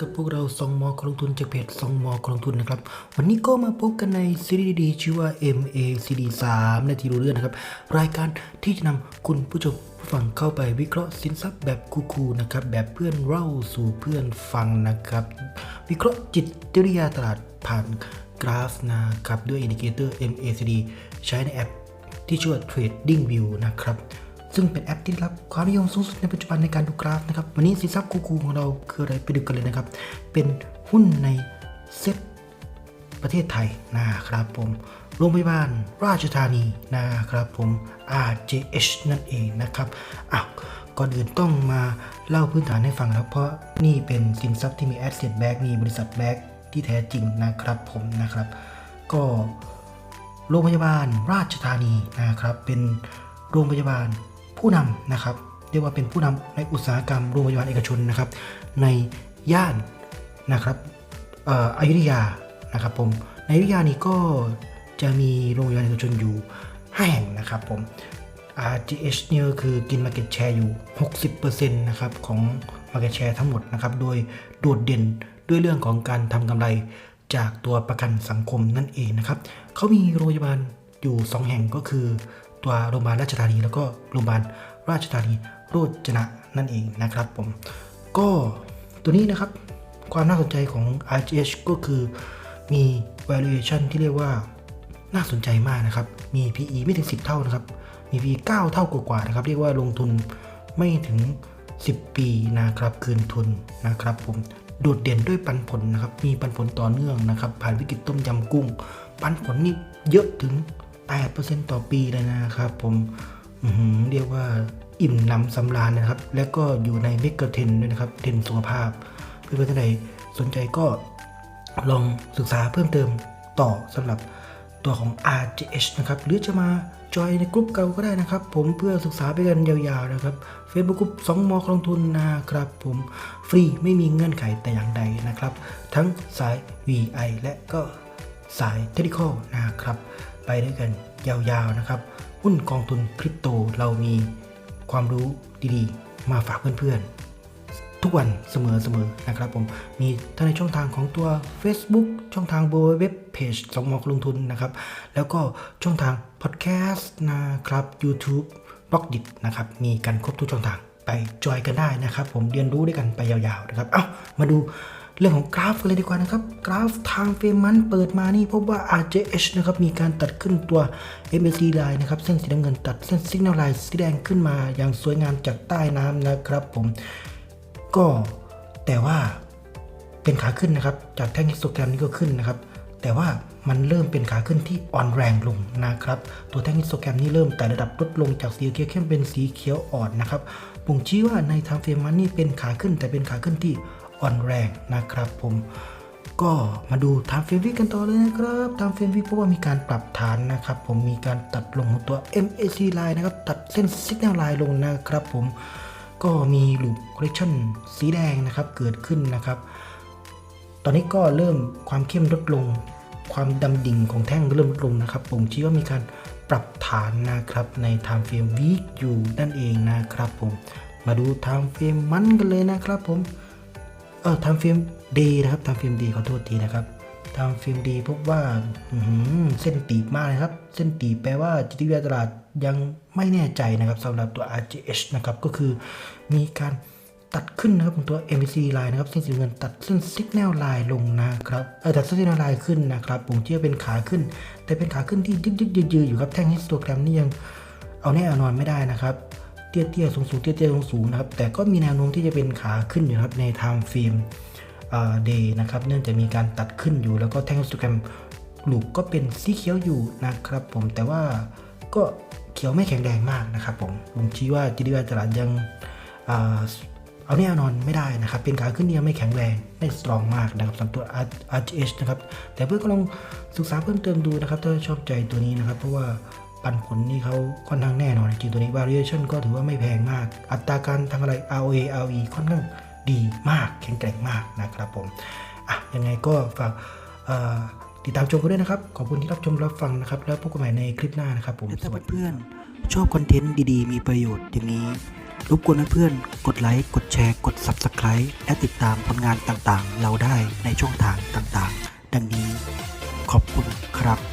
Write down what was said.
กับพวกเราซองมอคลงทุนจากเพจซองมอคลงทุนนะครับ วันนี้ก็มาพบกันในซีรีส์ดีชื่อว่า MACD 3นาทีรู้เรื่องนะครับ รายการที่จะนำคุณผู้ชมผู้ฟังเข้าไปวิเคราะห์สินทรัพย์แบบคูลๆนะครับ แบบเพื่อนเล่าสู่เพื่อนฟังนะครับ วิเคราะห์จิตวิทยาตลาดผ่านกราฟนะครับ ด้วยอินดิเคเตอร์ MACD ใช้ในแอปที่ชื่อว่า Trading View นะครับ ซึ่งเป็นแอปที่ได้รับความนิยมสูงสุดในปัจจุบันในการดูกราฟนะครับวันนี้สินทรัพย์คูคูของเราคืออะไรไปดูกันเลยนะครับ เป็นหุ้นในเซ็ตประเทศไทยนะครับผมโรงพยาบาลราชธานีนะครับผม RJH นั่นเองนะครับอ้าวก่อนอื่นต้องมาเล่าพื้นฐานให้ฟังแล้วเพราะนี่เป็นสินทรัพย์ที่มี asset back มีบริษัท back ที่แท้จริงนะครับผมนะครับ ก็โรงพยาบาลราชธานีนะครับ เป็นโรงพยาบาล ผู้นำนะครับเรียกว่าเป็นผู้นำในอุตสาหกรรมโรงพยาบาลเอกชนนะครับ ในย่านนะครับอ่ออยุธยานะครับผมในอยุธยานี่ก็จะมีโรงพยาบาลเอกชนอยู่ 5 แห่งนะครับผม RGH เนี่ยคือกิน Market Share อยู่ 60%นะครับของ Market Share ทั้งหมดนะครับ โดยโดดเด่นด้วยเรื่องของการทำกำไรจากตัวประกันสังคมนั่นเองนะครับเขามีโรงพยาบาลอยู่ 2 แห่งก็คือ ตัวโรงพยาบาลราชธานีแล้วก็โรงพยาบาลราชธานีโรจนะนั่นเองนะครับผม ก็ตัวนี้นะครับความน่าสนใจของ RGH ก็คือมี valuation ที่เรียกว่าน่าสนใจมากนะครับ มี PE ไม่ถึง 10 เท่านะครับ มี PE 9 เท่ากว่าๆนะครับ เรียกว่าลงทุนไม่ถึง 10 ปีนะครับ คืนทุนนะครับผม โดดเด่นด้วยปันผลนะครับ มีปันผลต่อเนื่องนะครับ ผ่านวิกฤตต้มยำกุ้ง ปันผลนี่เยอะถึง 8%ต่อปีเลยนะครับผมเรียกว่าอิ่มหนำสำราญนะครับ และก็อยู่ในเมกะเทรนด์ด้วยนะครับ เทนสุขภาพ เพื่อนๆท่านใดสนใจก็ลองศึกษาเพิ่มเติมต่อสำหรับตัวของ RGH นะครับ หรือจะมาจอยในกลุ่มเก่าก็ได้นะครับ ผมเพื่อศึกษาไปกันยาวๆนะครับ Facebook กลุ่ม2มอลงทุนนะครับ ผมฟรีไม่มีเงื่อนไขแต่อย่างใดนะครับ ทั้งสาย VI และก็สายเทคนิคนะครับ ไปด้วยกันยาวๆนะครับ หุ้นกองทุนคริปโตเรามีความรู้ดีๆ มาฝากเพื่อนๆ ทุกวันเสมอๆนะครับผมมีทั้งในช่องทางของตัว Facebook ช่องทางบเว็บเพจสองมอกลงทุนนะครับ แล้วก็ช่องทางพอดแคสต์นะครับ YouTube บล็อกดินะครับ มีกันครบทุกช่องทางไปจอยกันได้นะครับ ผมเรียนรู้ด้วยกันไปยาวๆนะครับ เอ้ามาดู เรื่องของกราฟกันเลยดีกว่านะครับ กราฟทางเฟรมมันเปิดมานี่พบว่า RJH นะครับมีการตัดขึ้นตัว MACD line นะครับเส้นสีน้ำเงินตัดเส้น Signal line สีแดงขึ้นมาอย่างสวยงามจากใต้น้ำนะครับผมก็แต่ว่าเป็นขาขึ้นนะครับ จากแท่งฮิสโตแกรมนี้ก็ขึ้นนะครับ แต่ว่ามันเริ่มเป็นขาขึ้นที่อ่อนแรงลงนะครับ ตัวแท่งฮิสโตแกรมนี้เริ่มแต่ระดับลดลงจากสีเขียวเข้มเป็นสีเขียวอ่อนนะครับบ่งชี้ว่าในทางเฟรมมันนี่เป็นขาขึ้นแต่เป็นขาขึ้นที่ อ่อนแรงนะครับผมก็มาดูทางเฟรมวิกันต่อเลยนะครับทางเฟรมวิเพราะว่ามีการปรับฐานนะครับ ผมมีการตัดลงตัว MAC line นะครับ ตัดเส้น Signal line ลงนะครับ ผมก็มีลูปคลเลคชันสีแดงนะครับเกิดขึ้นนะครับ ตอนนี้ก็เริ่มความเข้มลดลง ความดำดิ่งของแท่งเริ่มลดลงนะครับ ผมชี้ว่ามีการปรับฐานนะครับใน time frame week อยู่นั่นเองนะครับ ผมมาดู time frame มันกันเลยนะครับ ผม เออ time frame day นะครับ time frame day ขอโทษทีนะครับ time frame day พบว่าเส้นตีบมากเลยครับ เส้นตีบแปลว่าจิตวิทยาตลาดยังไม่แน่ใจนะครับสำหรับตัว RGH นะครับก็คือมีการตัดขึ้นนะครับของตัว MAC line นะครับเส้นสีเงินตัดเส้น signal line ลงนะครับเออตัดเส้น signal line ขึ้นนะครับผมเชื่อเป็นขาขึ้น แต่เป็นขาขึ้นที่ยึกยึกยืยืออยู่ครับแท่งฮิสโตแกรมนี่ยังเอาแน่เอานอนไม่ได้นะครับ เตี้ยเตี้ยสูงสูงเตี้ยเตี้ยสูงสูงนะครับ แต่ก็มีแนวโน้มที่จะเป็นขาขึ้นอยู่นะครับใน time frame เดย์นะครับ เนื่องจากมีการตัดขึ้นอยู่ แล้วก็แท่งสโตแกรมลูกก็เป็นสีเขียวอยู่นะครับผมแต่ว่าก็เขียวไม่แข็งแรงมากนะครับผมผมชี้ว่าจิตวิทยาตลาดยังอเอาแน่นอนไม่ได้นะครับ เป็นขาขึ้นที่ยไม่แข็งแรงไม่สตรองมากนะครับสำหรับตัว RGH นะครับ แต่เพื่อนก็ลองศึกษาเพิ่มเติมดูนะครับ ถ้าชอบใจตัวนี้นะครับ เพราะว่า ปันผลนี่เขาค่อนข้างแน่นอนจริงตัวนี้ valuation ก็ถือว่าไม่แพงมาก อัตราการทางอะไร ROA ROE ค่อนข้างดีมากแข็งแกร่งมากนะครับผมอะยังไงก็ฝากติดตามชมกันด้วยนะครับ ขอบคุณที่รับชมรับฟังนะครับ แล้วพบกันใหม่ในคลิปหน้านะครับผมถ้าเพื่อนๆชอบคอนเทนต์ดีๆ มีประโยชน์อย่างนี้รบกวนเพื่อนๆกดไลค์ กดแชร์ กด Subscribe และติดตามผลงานต่างๆ เราได้ในช่องทางต่างๆ ดังนี้ขอบคุณครับ